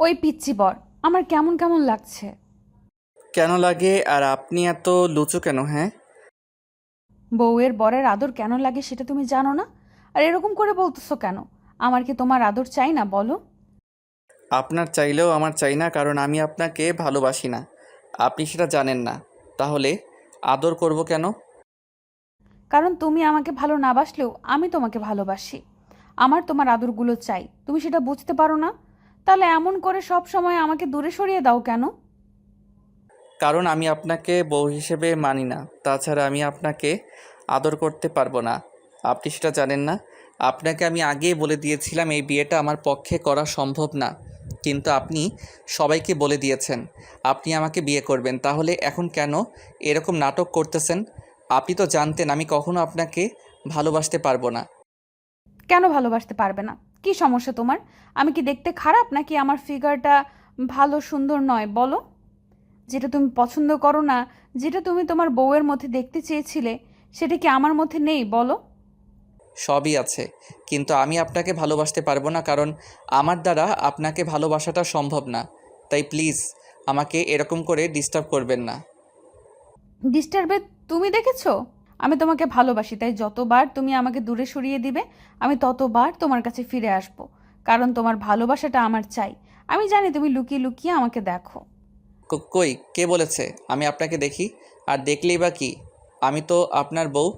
ওই পিচ্ছি বর আমার কেমন কেমন লাগছে? কেন লাগে? আর আপনি এত লুচু কেন হ্যাঁ? বউয়ের বরের আদর কেন লাগে সেটা তুমি জানো না? আর এরকম করে বলতেছো কেন? আমার কি তোমার আদর চাই না বলো? আপনার চাইলেও আমার চাই না কারণ আমি আপনাকে ভালোবাসি না। আপনি সেটা জানেন না। তাহলে আদর করব কেন? কারণ তুমি আমাকে ভালো না বাসলেও আমি তোমাকে ভালোবাসি। আমার তোমার আদরগুলো চাই। তুমি সেটা বুঝতে পারো না? তাহলে এমন করে সব সময় আমাকে দূরে সরিয়ে দাও কেন? কারণ আমি আপনাকে বউ হিসেবে মানি না। তাছাড়া আমি আপনাকে আদর করতে পারব না। আপনি সেটা জানেন না। আপনাকে আমি আগেই বলে দিয়েছিলাম এই বিয়েটা আমার পক্ষে করা সম্ভব না। কিন্তু আপনি সবাইকে বলে দিয়েছেন আপনি আমাকে বিয়ে করবেন। তাহলে এখন কেন এরকম নাটক করতেছেন? আপনি তো জানতেন আমি কখনো আপনাকে ভালোবাসতে পারব না। কেন ভালোবাসতে পারবে না? কি সমস্যা তোমার? আমি কি দেখতে খারাপ নাকি আমার ফিগারটা ভালো সুন্দর নয়? বলো। যেটা তুমি পছন্দ করো না যেটা তুমি তোমার বউয়ের মধ্যে দেখতে চেয়েছিলে সেটা কি আমার মধ্যে নেই? বলো। সবই আছে কিন্তু আমি আপনাকে ভালোবাসতে পারব না কারণ আমার দ্বারা আপনাকে ভালোবাসাটা সম্ভব না। তাই প্লিজ আমাকে এরকম করে ডিস্টার্ব করবেন না। ডিস্টার্বে তুমি দেখেছ? আমি তোমাকে ভালোবাসি তাই যতবার তুমি আমাকে দূরে সরিয়ে দিবে আমি ততবার তোমার কাছে ফিরে আসব। কারণ তোমার ভালোবাসাটা আমার চাই। আমি জানি তুমি লুকিয়ে লুকিয়ে আমাকে দেখো। ক- কই? কে বলেছে? আমি আপনাকে দেখি। আর দেখলেই বা কি? আমি তো আপনার বউ।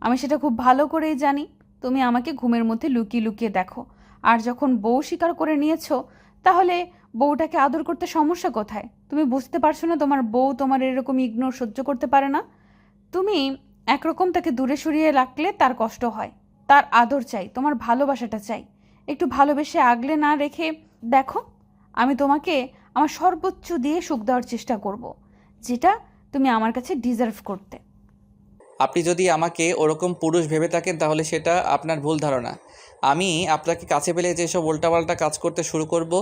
আমি সেটা খুব ভালো করেই জানি। তুমি আমাকে ঘুমের মধ্যে লুকিয়ে লুকিয়ে দেখো। আর যখন বউ স্বীকার করে নিয়েছো তাহলে বউটাকে আদর করতে সমস্যা কোথায়? তুমি বুঝতে পারছ না তোমার বউ তোমার এরকম ইগনোর সহ্য করতে পারে না? তুমি একরকম তাকে দূরে সরিয়ে রাখলে তার কষ্ট হয়। তার আদর চাই তোমার ভালোবাসাটা চাই। একটু ভালোবেসে আগলে না রেখে দেখো আমি তোমাকে আমার সর্বোচ্চ দিয়ে সুখ দেওয়ার চেষ্টা করব যেটা তুমি আমার কাছে ডিজার্ভ করতে। আপনি যদি আমাকে ওরকম পুরুষ ভেবে থাকেন তাহলে সেটা আপনার ভুল ধারণা। আমি আপনাকে কাছে পেলে যেসব উল্টাপাল্টা কাজ করতে শুরু করব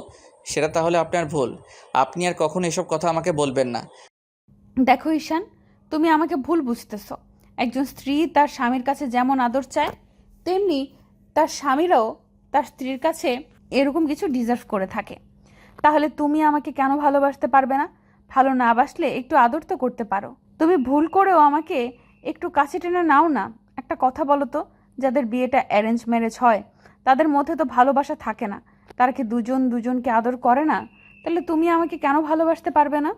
সেটা তাহলে আপনার ভুল। আপনি আর কখন এসব কথা আমাকে বলবেন না। দেখো ঈশান তুমি আমাকে ভুল বুঝতেছো। একজন স্ত্রী তার স্বামীর কাছে যেমন আদর চায়, তেমনি তার স্বামীরাও তার স্ত্রীর কাছে এরকম কিছু ডিজার্ভ করে থাকে। তাহলে তুমি আমাকে কেন ভালোবাসতে পারবে না? ভালো না বাসলে একটু আদর তো করতে পারো। তুমি ভুল করেও আমাকে একটু কাছে টেনে নাও না। একটা কথা বলো তো, যাদের বিয়েটা অ্যারেঞ্জ ম্যারেজ হয়, তাদের মধ্যে তো ভালোবাসা থাকে না। তারা কি দুজন দুজনকে আদর করে না? তাহলে তুমি আমাকে কেন ভালোবাসতে পারবে না?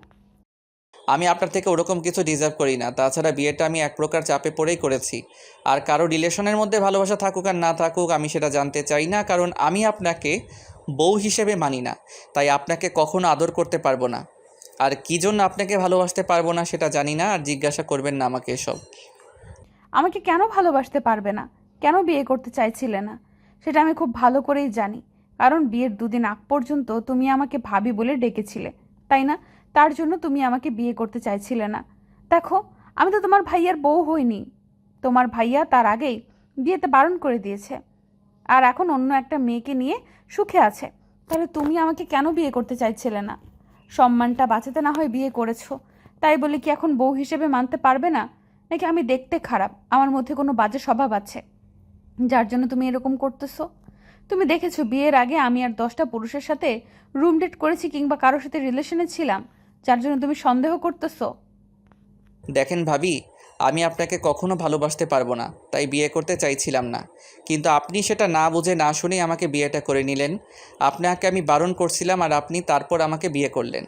আমি আপনার থেকে ওরকম কিছু ডিজার্ভ করি না। তাছাড়া বিয়েটা আমি এক প্রকার চাপে পড়েই করেছি। আর কারও রিলেশনের মধ্যে ভালোবাসা থাকুক আর না থাকুক, আমি সেটা জানতে চাই না, কারণ আমি আপনাকে বউ হিসেবে মানি না। তাই আপনাকে কখনো আদর করতে পারব না। আর কী জন্য আপনাকে ভালোবাসতে পারব না সেটা জানি না, আর জিজ্ঞাসা করবেন না আমাকে এসব। আমাকে কেন ভালোবাসতে পারবে না? কেন বিয়ে করতে চাইছিলে না? সেটা আমি খুব ভালো করেই জানি। কারণ বিয়ের দুদিন আগ পর্যন্ত তুমি আমাকে ভাবি বলে ডেকেছিলে, তাই না? তার জন্য তুমি আমাকে বিয়ে করতে চাইছিলে না। দেখো, আমি তো তোমার ভাইয়ার বউ হইনি। তোমার ভাইয়া তার আগেই বিয়েতে বারণ করে দিয়েছে। আর এখন অন্য একটা মেয়েকে নিয়ে সুখে আছে। তাহলে তুমি আমাকে কেন বিয়ে করতে চাইছিলে না? সম্মানটা বাঁচাতে না হয় বিয়ে করেছ। তাই বলে কি এখন বউ হিসেবে মানতে পারবে না? নাকি আমি দেখতে খারাপ? আমার মধ্যে কোনো বাজে স্বভাব আছে। যার জন্য তুমি এরকম করতেছো? তুমি দেখেছ বিয়ের আগে আমি আর দশটা পুরুষের সাথে রুম ডেট করেছি কিংবা কারোর সাথে রিলেশনে ছিলাম। যার জন্য তুমি সন্দেহ করতেছো? দেখেন ভাবি, আমি আপনাকে কখনো ভালোবাসতে পারব না, তাই বিয়ে করতে চাইছিলাম না। কিন্তু আপনি সেটা না বুঝে না শুনেই আমাকে বিয়েটা করে নিলেন। আপনাকে আমি বারণ করছিলাম আর আপনি তারপর আমাকে বিয়ে করলেন।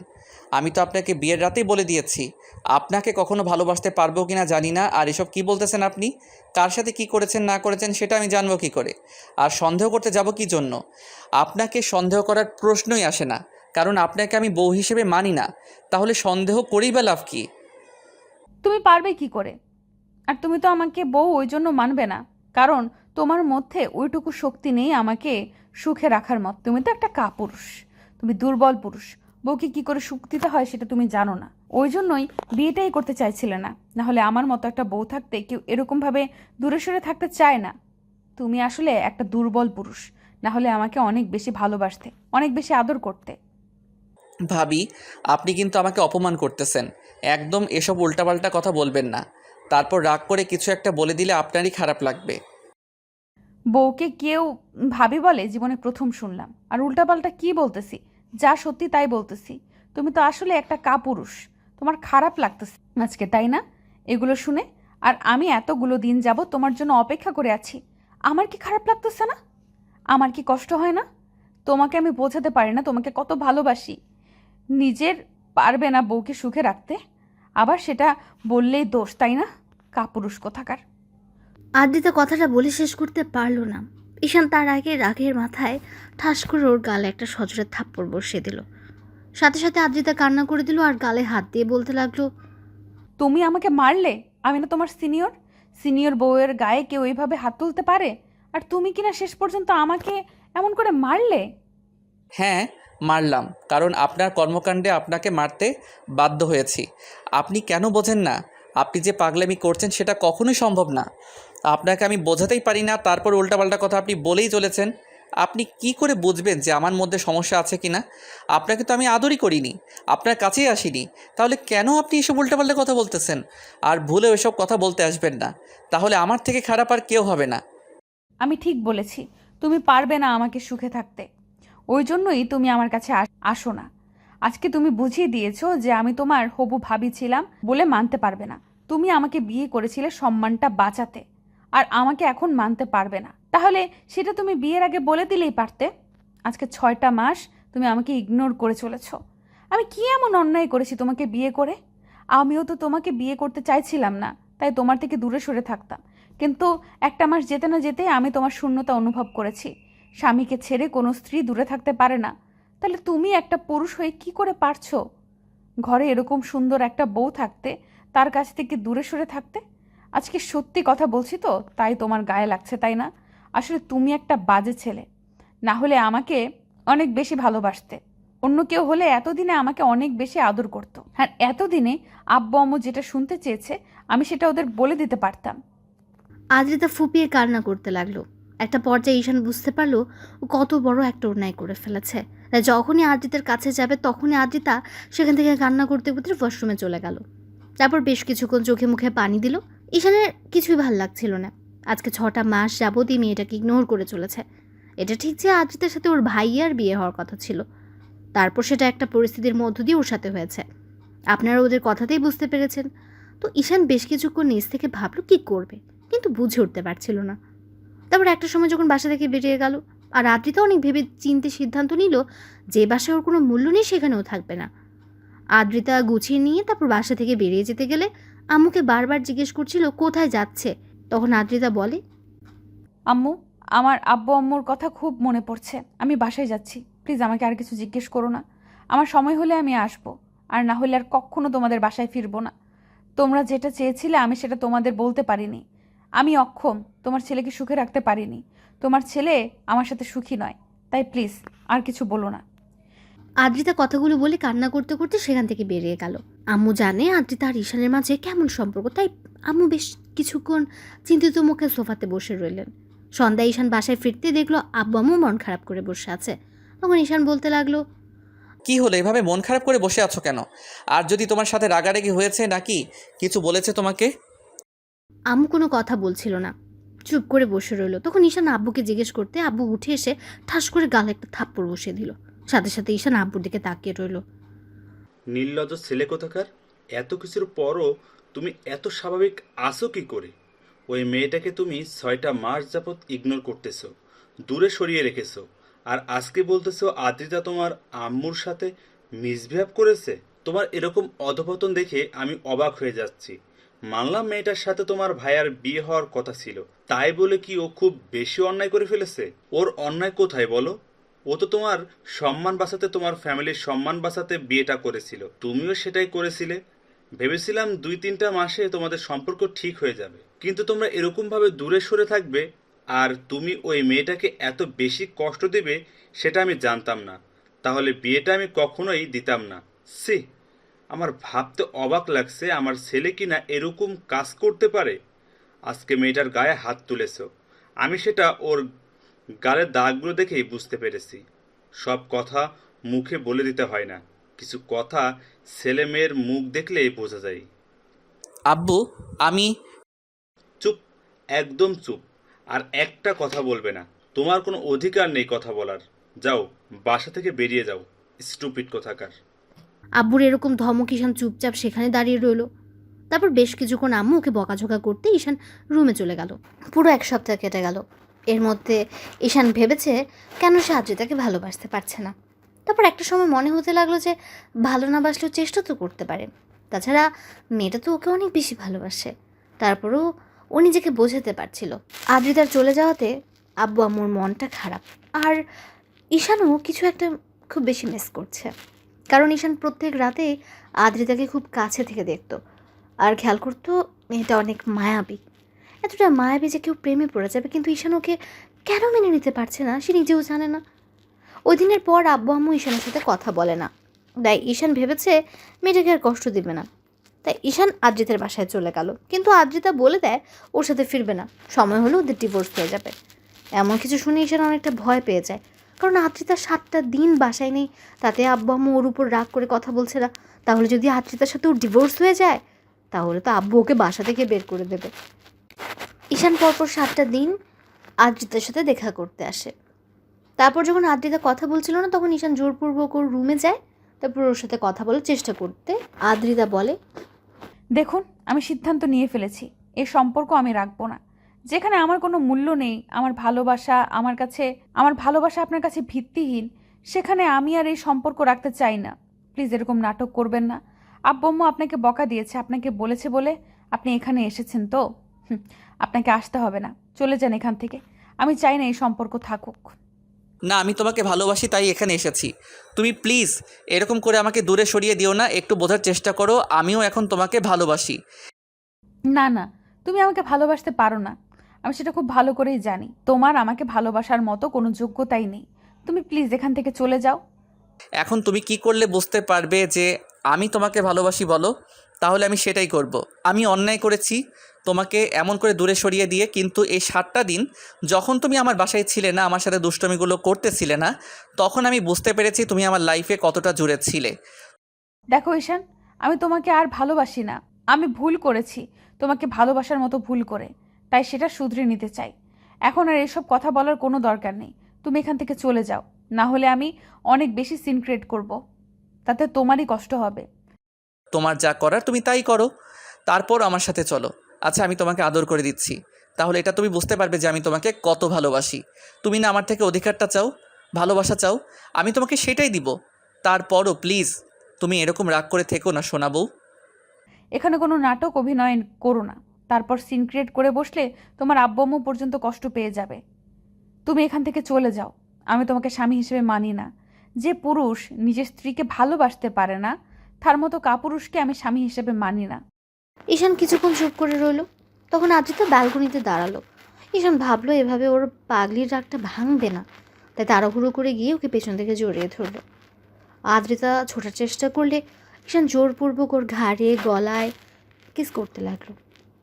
আমি তো আপনাকে বিয়ের রাতেই বলে দিয়েছি, আপনাকে কখনো ভালোবাসতে পারব কি না জানি না, আর এসব কি বলতেছেন আপনি? কার সাথে কি করেছেন, না করেছেন, সেটা আমি জানব কি করে? আর সন্দেহ করতে যাব কি জন্য? আপনাকে সন্দেহ করার প্রশ্নই আসে না। কারণ আপনাকে আমি বউ হিসেবে মানি না। তাহলে সন্দেহ করেই বা লাভ কী? তুমি পারবে কি করে? আর তুমি তো আমাকে বউ ওই জন্য মানবে না। কারণ তোমার মধ্যে ওইটুকু শক্তি নেই আমাকে সুখে রাখার মত। তুমি তো একটা কাপুরুষ তুমি দুর্বল পুরুষ। বউকে কি করে দিতে হয় সেটা তুমি জানো না। ওই জন্যই বিয়েটাই করতে চাইছিলে না। নাহলে আমার মতো একটা বউ থাকতে কেউ এরকমভাবে দূরে সরে থাকতে চায় না। তুমি আসলে একটা দুর্বল পুরুষ। না হলে আমাকে অনেক বেশি ভালোবাসতে, অনেক বেশি আদর করতে। ভাবি, আপনি কিন্তু আমাকে অপমান করতেছেন। একদম এসব উল্টাপাল্টা কথা বলবেন না। তারপর রাগ করে কিছু একটা বলে দিলে আপনারই খারাপ লাগবে। বউকে কেউ, ভাবি বলে, জীবনে প্রথম শুনলাম। আর উল্টাপাল্টা কি বলতেছি? যা সত্যি তাই বলতেছি। তুমি তো আসলে একটা কাপুরুষ। তোমার খারাপ লাগতেছে আজকে, তাই না? এগুলো শুনে, আর আমি এতগুলো দিন যাব তোমার জন্য অপেক্ষা করে আছি। আমার কি খারাপ লাগতেছে না? আমার কি কষ্ট হয় না? তোমাকে আমি বোঝাতে পারি না, তোমাকে কত ভালোবাসি। নিজের পারবে না বউকে সুখে রাখতে আবার সেটা বললেই দোষ তাই না? কাপুরুষ কোথাকার। আদ্রিতা কথাটা বলে শেষ করতে পারল না। ঈশান তার আগে রাগের মাথায় ঠাস করে ওর গালে একটা সজোরে থাপ্পড় বসিয়ে দিল। সাথে সাথে আদ্রিতা কান্না করে দিল আর গালে হাত দিয়ে বলতে লাগল তুমি আমাকে মারলে? আমি না তোমার সিনিয়র? সিনিয়র বউয়ের গায়ে কেউ এইভাবে হাত তুলতে পারে? আর তুমি কিনা শেষ পর্যন্ত আমাকে এমন করে মারলে? হ্যাঁ মারলাম, কারণ আপনার কর্মকাণ্ডে আপনাকে মারতে বাধ্য হয়েছি। আপনি কেন বোঝেন না? আপনি যে পাগলামি করছেন সেটা কখনোই সম্ভব না। আপনাকে আমি বোঝাতেই পারি না, তারপর উল্টাপাল্টা কথা আপনি বলেই চলেছেন। আপনি কি করে বুঝবেন যে আমার মধ্যে সমস্যা আছে কি না আপনাকে তো আমি আদরই করিনি, আপনার কাছেই আসিনি। তাহলে কেন আপনি এসব উল্টাপাল্টা কথা বলতেছেন? আর ভুলেও এসব কথা বলতে আসবেন না। তাহলে আমার থেকে খারাপ আর কেউ হবে না। আমি ঠিক বলেছি। তুমি পারবে না আমাকে সুখে থাকতে। ওই জন্যই তুমি আমার কাছে আস- না। আজকে তুমি বুঝিয়ে দিয়েছ যে আমি তোমার হবু ভাবি ছিলাম বলে মানতে পারবে না। তুমি আমাকে বিয়ে করেছিলে সম্মানটা বাঁচাতে, আর আমাকে এখন মানতে পারবে না। তাহলে সেটা তুমি বিয়ের আগে বলে দিলেই পারতে। আজকে ছয়টা মাস তুমি আমাকে ইগনোর করে চলেছ। আমি কি এমন অন্যায় করেছি তোমাকে বিয়ে করে? আমিও তো তোমাকে বিয়ে করতে চাইছিলাম না, তাই তোমার থেকে দূরে সরে থাকতাম। কিন্তু একটা মাস যেতে না যেতেই আমি তোমার শূন্যতা অনুভব করেছি। স্বামীকে ছেড়ে কোনো স্ত্রী দূরে থাকতে পারে না। তাহলে তুমি একটা পুরুষ হয়ে কি করে পারছ? ঘরে এরকম সুন্দর একটা বউ থাকতে, তার কাছ থেকে দূরে সরে থাকতে? আজকে সত্যি কথা বলছি তো, তাই তোমার গায়ে লাগছে, তাই না? আসলে তুমি একটা বাজে ছেলে। না হলে আমাকে অনেক বেশি ভালোবাসতে। অন্য কেউ হলে এতদিনে আমাকে অনেক বেশি আদর করতো। আর এতদিনে আব্বু আম্মু যেটা শুনতে চেয়েছে, আমি সেটা ওদের বলে দিতে পারতাম। আদ্রিতা ফুপিয়ে কান্না করতে লাগল। একটা পর্যায়ে ঈশান বুঝতে পারল ও কত বড় একটা অন্যায় করে ফেলেছে। তাই যখনই আদ্রিতার কাছে যাবে, তখনই আদ্রিতা সেখান থেকে কান্না করতে করতে ওয়াশরুমে চলে গেল। তারপর বেশ কিছুক্ষণ চোখে মুখে পানি দিল। ঈশানের কিছুই ভালো লাগছিল না। আজকে ছটা মাস যাবতই মেয়েটাকে ইগনোর করে চলেছে। এটা ঠিক যে আদ্রিতার সাথে ওর ভাইয়ার বিয়ে হওয়ার কথা ছিল। তারপর সেটা একটা পরিস্থিতির মধ্য দিয়ে ওর সাথে হয়েছে। আপনারা ওদের কথাতেই বুঝতে পেরেছেন। তো ঈশান বেশ কিছুক্ষণ নিজ থেকে ভাবলো, কি করবে? কিন্তু বুঝে উঠতে পারছিল না। তারপর একটা সময় যখন বাসা থেকে বেরিয়ে গেল, আর আদ্রিতা অনেক ভেবে চিনতে সিদ্ধান্ত নিল যে বাসায় ওর কোনো মূল্য নেই, সেখানেও থাকবে না। আদ্রিতা গুছিয়ে নিয়ে তারপর বাসা থেকে বেরিয়ে যেতে গেলে আম্মুকে বারবার জিজ্ঞেস করছিল, কোথায় যাচ্ছে? তখন আদ্রিতা বলে, আম্মু, আমার আব্বু আম্মুর কথা খুব মনে পড়ছে। আমি বাসায় যাচ্ছি। প্লিজ আমাকে আর কিছু জিজ্ঞেস করো না। আমার সময় হলে আমি আসব। আর না হলে আর কখনো তোমাদের বাসায় ফিরবো না। তোমরা যেটা চেয়েছিলে আমি সেটা তোমাদের বলতে পারিনি। আমি অক্ষম তোমার ছেলেকে সুখে রাখতে পারিনি। তোমার ছেলে আমার সাথে সুখী নয় তাই প্লিজ আর কিছু বলো না। আদ্রিতা কথাগুলো বলে কান্না করতে করতে সেখান থেকে বেরিয়ে গেল। আম্মু জানে আদ্রিতা আর ঈশানের মাঝে কেমন সম্পর্ক তাই আম্মু বেশ কিছুক্ষণ চিন্তিত মুখে সোফাতে বসে রইলেন। সন্ধ্যা ঈশান বাসায় ফিরতে দেখল আব্বু আম্মু মন খারাপ করে বসে আছে। তখন ঈশান বলতে লাগল কি হলো এভাবে মন খারাপ করে বসে আছো কেন? আর যদি তোমার সাথে রাগারাগি হয়েছে নাকি? কিছু বলেছে তোমাকে? আম্মু কোনো কথা বলছিল না। চুপ করে বসে রইল। তখন ঈশান আব্বুকে জিজ্ঞেস করতে আব্বু উঠে এসে ঠাস করে গালে একটা থাপ্পড় বসিয়ে দিল। সাথে সাথে ঈশান আব্বুর দিকে তাকিয়ে রইল। নির্লজ্জ ছেলে কোথাকার? এত কিছুর পরও তুমি এত স্বাভাবিক আসো কি করে? ওই মেয়েটাকে তুমি ছয়টা মাস যাবৎ ইগনোর করতেছো, দূরে সরিয়ে রেখেছো, আর আজকে বলতেছো আদ্রিতা তোমার আম্মুর সাথে মিসবিহেভ করেছে? তোমার এরকম অধপতন দেখে আমি অবাক হয়ে যাচ্ছি। মানলাম মেয়েটার সাথে তোমার ভাইয়ার বিয়ে হওয়ার কথা ছিল। তাই বলে কি ও খুব বেশি অন্যায় করে ফেলেছে? ওর অন্যায় কোথায় বলো? ও তো তোমার সম্মান বাঁচাতে তোমার ফ্যামিলির সম্মান বাঁচাতে বিয়েটা করেছিল। তুমিও সেটাই করেছিলে। ভেবেছিলাম দুই তিনটা মাসে তোমাদের সম্পর্ক ঠিক হয়ে যাবে। কিন্তু তোমরা এরকম ভাবে দূরে সরে থাকবে আর তুমি ওই মেয়েটাকে এত বেশি কষ্ট দেবে সেটা আমি জানতাম না। তাহলে বিয়েটা আমি কখনোই দিতাম না। সি আমার ভাবতে অবাক লাগছে আমার ছেলে কিনা এরকম কাজ করতে পারে। আজকে মেয়েটার গায়ে হাত তুলেছ। আমি সেটা ওর গালের দাগগুলো দেখেই বুঝতে পেরেছি। সব কথা মুখে বলে দিতে হয় না। কিছু কথা ছেলে মেয়ের মুখ দেখলেই বোঝা যায়। আব্বু আমি চুপ একদম চুপ। আর একটা কথা বলবে না। তোমার কোনো অধিকার নেই কথা বলার। যাও বাসা থেকে বেরিয়ে যাও স্টুপিড কোথাকার। আব্বুর এরকম ধমক, ঈশান চুপচাপ সেখানে দাঁড়িয়ে রইল। তারপর বেশ কিছুক্ষণ আম্মু ওকে বকাঝকা করতে ঈশান রুমে চলে গেল। পুরো এক সপ্তাহ কেটে গেল। এর মধ্যে ঈশান ভেবেছে কেন সে আদ্রিতাকে ভালোবাসতে পারছে না। তারপর একটা সময় মনে হতে লাগল যে ভালো না বাসলেও চেষ্টা তো করতে পারে। তাছাড়া মেয়েটা তো ওকে অনেক বেশি ভালোবাসে। তারপরেও ও নিজেকে বোঝাতে পারছিল। আদ্রিতার চলে যাওয়াতে আব্বু আম্মুর মনটা খারাপ। আর ঈশানও কিছু একটা খুব বেশি মিস করছে। কারণ ঈশান প্রত্যেক রাতে আদ্রিতাকে খুব কাছে থেকে দেখত। আর খেয়াল করতো, মেয়েটা অনেক মায়াবী। এতটা মায়াবী যে কেউ প্রেমে পড়ে যাবে, কিন্তু ঈশান ওকে কেন মেনে নিতে পারছে না, সে নিজেও জানে না। ওই দিনের পর আব্বু আম্মু ঈশানের সাথে কথা বলে না। তাই ঈশান ভেবেছে, মেয়েটাকে আর কষ্ট দিবে না। তাই ঈশান আদ্রিতার বাসায় চলে গেল। কিন্তু আদ্রিতা বলে দেয়, ওর সাথে ফিরবে না। সময় হলে ওদের ডিভোর্স হয়ে যাবে। এমন কিছু শুনে ঈশান অনেকটা ভয় পেয়ে যায়। কারণ আদ্রিতা সাতটা দিন বাসায় নেই। তাতে আব্বু আম্মু ওর উপর রাগ করে কথা বলছে না। তাহলে যদি আদ্রিতার সাথে ওর ডিভোর্স হয়ে যায়, তাহলে তো আব্বু ওকে বাসা থেকে বের করে দেবে। ঈশান পরপর সাতটা দিন আদ্রিতার সাথে দেখা করতে আসে। তারপর যখন আদ্রিতা কথা বলছিল না, তখন ঈশান জোরপূর্বক ওর রুমে যায়। তারপর ওর সাথে কথা বলার চেষ্টা করতে আদ্রিতা বলে, দেখুন, আমি সিদ্ধান্ত নিয়ে ফেলেছি। এই সম্পর্ক আমি রাখব না। যেখানে আমার কোনো মূল্য নেই আমার ভালোবাসা আমার কাছে আমার ভালোবাসা আপনার কাছে ভিত্তিহীন সেখানে আমি আর এই সম্পর্ক রাখতে চাই না। প্লিজ এরকম নাটক করবেন না। আব্বম্মু আপনাকে বকা দিয়েছে আপনাকে বলেছে বলে আপনি এখানে এসেছেন তো? আপনাকে আসতে হবে না। চলে যান এখান থেকে। আমি চাই না এই সম্পর্ক থাকুক। না আমি তোমাকে ভালোবাসি তাই এখানে এসেছি। তুমি প্লিজ এরকম করে আমাকে দূরে সরিয়ে দিও না একটু বোঝার চেষ্টা করো আমিও এখন তোমাকে ভালোবাসি। না না তুমি আমাকে ভালোবাসতে পারো না। আমি সেটা খুব ভালো করেই জানি। তোমার আমাকে ভালোবাসার মতো কোনো যোগ্যতাই নেই। তুমি প্লিজ এখান থেকে চলে যাও। এখন তুমি কি করলে বুঝতে পারবে যে আমি তোমাকে ভালোবাসি বলো তাহলে আমি সেটাই করব। আমি অন্যায় করেছি তোমাকে এমন করে দূরে সরিয়ে দিয়ে কিন্তু এই সাতটা দিন যখন তুমি আমার বাসায় ছিলে না আমার সাথে দুষ্টমিগুলো করতেছিলে না তখন আমি বুঝতে পেরেছি তুমি আমার লাইফে কতটা জুড়ে ছিলে। দেখো ঈশান আমি তোমাকে আর ভালোবাসি না। আমি ভুল করেছি তোমাকে ভালোবাসার মতো ভুল করে। তাই সেটা শুধরে নিতে চাই। এখন আর এসব কথা বলার কোনো দরকার নেই। তুমি এখান থেকে চলে যাও। না হলে আমি অনেক বেশি সিন ক্রিয়েট করব। তাতে তোমারই কষ্ট হবে। তোমার যা করার তুমি তাই করো। তারপর আমার সাথে চলো। আচ্ছা আমি তোমাকে আদর করে দিচ্ছি। তাহলে এটা তুমি বুঝতে পারবে যে আমি তোমাকে কত ভালোবাসি। তুমি না আমার থেকে অধিকারটা চাও ভালোবাসা চাও আমি তোমাকে সেটাই দিব। তারপরও প্লিজ তুমি এরকম রাগ করে থেকো না শোনাবো এখানে কোনো নাটক অভিনয় করো না। তারপর সিন ক্রিয়েট করে বসলে তোমার আব্বম্মু পর্যন্ত কষ্ট পেয়ে যাবে। তুমি এখান থেকে চলে যাও। আমি তোমাকে স্বামী হিসেবে মানি না। যে পুরুষ নিজের স্ত্রীকে ভালোবাসতে পারে না, তার মতো কাপুরুষকে আমি স্বামী হিসেবে মানি না। ঈশান কিছুক্ষণ চুপ করে রইল। তখন আদ্রিতা ব্যালকনিতে দাঁড়াল। ঈশান ভাবলো এভাবে ওর পাগলির রাগটা ভাঙবে না। তাই তাড়াহুড়ো করে গিয়ে ওকে পেছন থেকে জড়িয়ে ধরলো। আদ্রিতা ছোটার চেষ্টা করলে ঈশান জোরপূর্বক ওর ঘাড়ে, গলায় কিস করতে লাগল।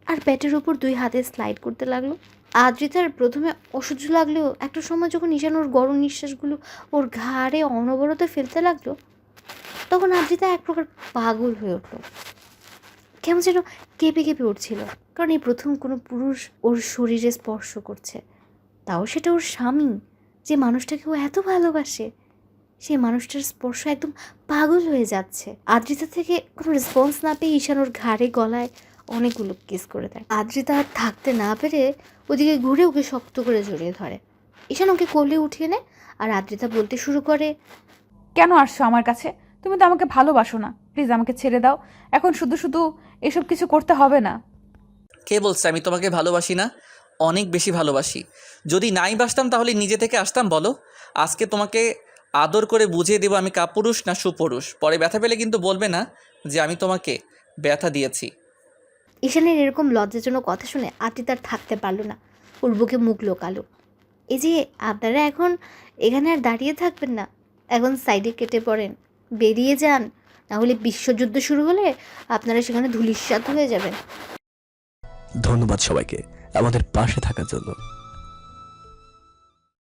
আর পেটের ওপর দুই হাতে স্লাইড করতে লাগল। আদ্রিতার প্রথমে অসহ্য লাগলেও একটা সময় যখন ঈশান ওর গরম নিঃশ্বাসগুলো ওর ঘাড়ে অনবরত ফেলতে লাগল, তখন আদ্রিতা এক প্রকার পাগল হয়ে উঠল। কেমন যেন কেঁপে কেঁপে উঠছিল, কারণ এই প্রথম কোনো পুরুষ ওর শরীরে স্পর্শ করছে। তাও সেটা ওর স্বামী, যে মানুষটাকে ও এত ভালোবাসে। সেই মানুষটার স্পর্শ একদম পাগল হয়ে যাচ্ছে। আদ্রিতা থেকে কোনো রেসপন্স না পেয়ে ঈশান ওর ঘাড়ে গলায় অনেকগুলো কিস করে দেয়। আদ্রিতা আর থাকতে না পেরে ওদিকে ঘুরে ওকে শক্ত করে জড়িয়ে ধরে। ঈশান ওকে কোলে উঠিয়ে নেয় আর আদ্রিতা বলতে শুরু করে কেন আসছো আমার কাছে? তুমি তো আমাকে ভালোবাসো না। প্লিজ আমাকে ছেড়ে দাও। এখন শুধু শুধু এসব কিছু করতে হবে না। কে বলছে আমি তোমাকে ভালোবাসি না? অনেক বেশি ভালোবাসি। যদি নাই বাসতাম তাহলে নিজে থেকে আসতাম বলো। আজকে তোমাকে আদর করে বুঝিয়ে দেবো আমি কাপুরুষ না সুপুরুষ। পরে ব্যথা পেলে কিন্তু বলবে না যে আমি তোমাকে ব্যথা দিয়েছি। ঈশানের এরকম লজ্জাজনক কথা শুনে আতি তার থাকতে পারল না। ওর বুকে মুখ লোকালো। এই যে, আপনারা এখন এখানে আর দাঁড়িয়ে থাকবেন না। এখন সাইডে কেটে পড়েন। বেরিয়ে যান। নাহলে বিশ্বযুদ্ধ শুরু হলে আপনারা সেখানে ধুলিস্বাদ হয়ে যাবেন। ধন্যবাদ সবাইকে আমাদের পাশে থাকার জন্য।